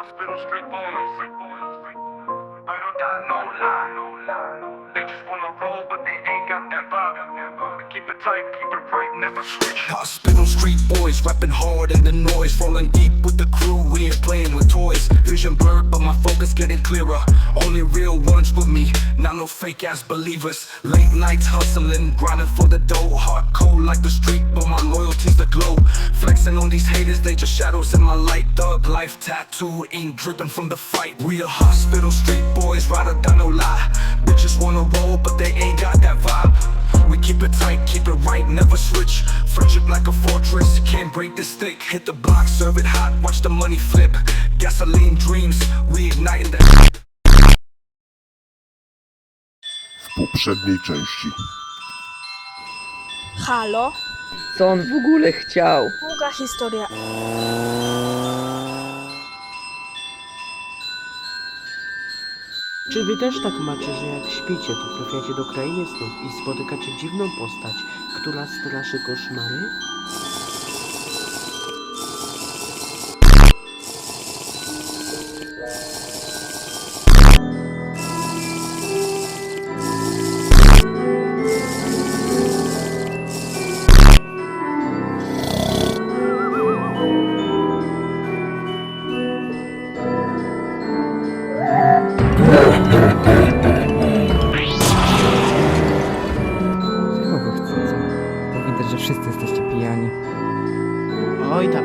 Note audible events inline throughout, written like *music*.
Hospital street boys. I don't got no lie. Right, never switch. Hospital street boys, rapping hard in the noise, rolling deep with the crew. We ain't playing with toys. Vision blurred, but my focus getting clearer. Only real ones with me, not no fake ass believers. Late nights hustling, grinding for the dough. Heart cold like the street, but my loyalty's the glow. Flexing on these haters, they just shadows in my light. Thug life tattoo, ink dripping from the fight. Real hospital street boys, ride or die, switch. Friendship like a fortress, can't break the stick. Hit the block, serve it hot, watch the money flip. Gasoline dreams, we igniting the. w poprzedniej części. Halo? Co on w ogóle chciał? Długa historia. Czy wy też tak macie, że jak śpicie, to trafiacie do krainy snów i spotykacie dziwną postać, która straszy koszmary? Oj tam,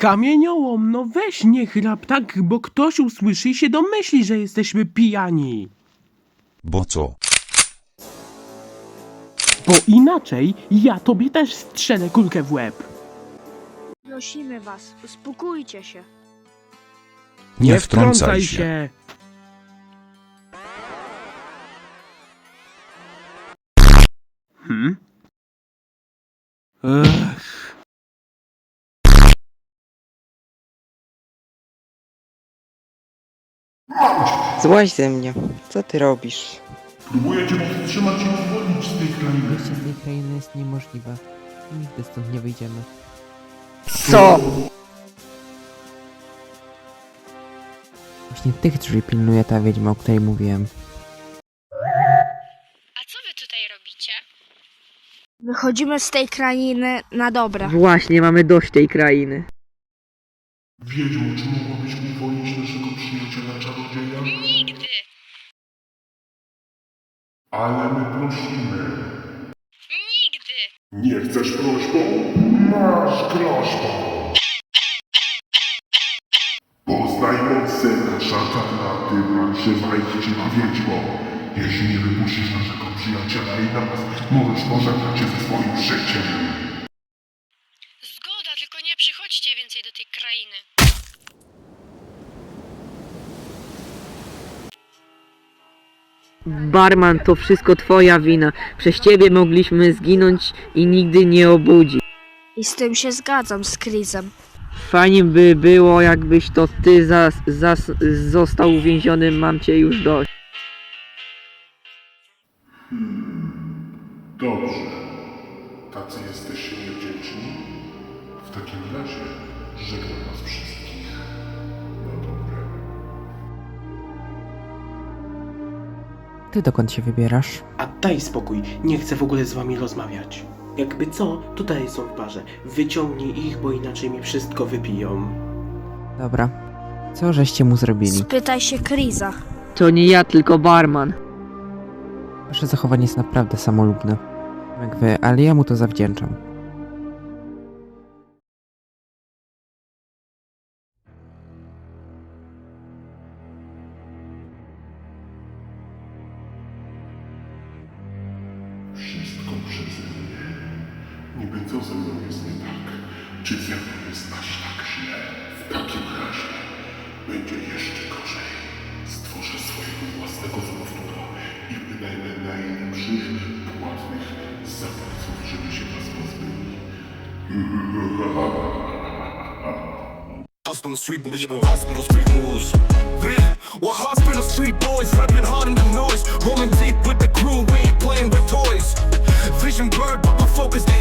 Kamieniołom, no weź nie chrap tak, bo ktoś usłyszy i się domyśli, że jesteśmy pijani. Bo co? Bo inaczej ja tobie też strzelę kulkę w łeb. Prosimy was, uspokójcie się. Nie wtrącaj się. Hmm? Ech. Złaź ze mnie. Co ty robisz? Próbuję cię powstrzymać i uwolnić z tej krainy. Wyjście z tej krainy jest niemożliwe. Nigdy stąd nie wyjdziemy. Co? Właśnie tych drzwi pilnuje ta wiedźma, o której mówiłem. A co wy tutaj robicie? Wychodzimy z tej krainy na dobre. Właśnie, mamy dość tej krainy. Wiedźmo, czy mogłabyś uwolnić Ale my prosimy. Nigdy! Nie chcesz prośbą? Masz groźbą. Poznaj moc syna szatana, ty się wejść na wiedźmo. Jeśli nie wypuścisz naszego przyjaciela i nas, możesz pożegnać się ze swoim życiem. Zgoda, tylko nie przychodźcie więcej do tej krainy. Barman, to wszystko twoja wina. Przez ciebie mogliśmy zginąć i nigdy nie obudzić. I z tym się zgadzam z Chrisem. Fajnie by było, jakbyś to ty zas, zas, został uwięziony, mam cię już dość. Dobrze. Tacy jesteście niewdzięczni? W takim razie żegnam was wszystkich. Ty dokąd się wybierasz? A daj spokój, nie chcę w ogóle z wami rozmawiać. Jakby co, tutaj są w barze. Wyciągnij ich, bo inaczej mi wszystko wypiją. Dobra. Co żeście mu zrobili? Spytaj się Kriza. To nie ja, tylko barman. Wasze zachowanie jest naprawdę samolubne. Jak wy, ale ja mu to zawdzięczam. Wszystko przeze mnie. Niby ze mną jest nie tak? Czy ze mną jest aż tak źle? W takim razie będzie jeszcze gorzej. Stworzę swojego własnego software'a i wynajmę najlepszych, płatnych zabawców, żeby się was pozbyli. *laughs* Hospital street boys, hospital street boys. Well, hospital street boys, rapping hard in the noise. Rolling deep with the crew, we ain't playing with toys. Vision blurred, but my focus, they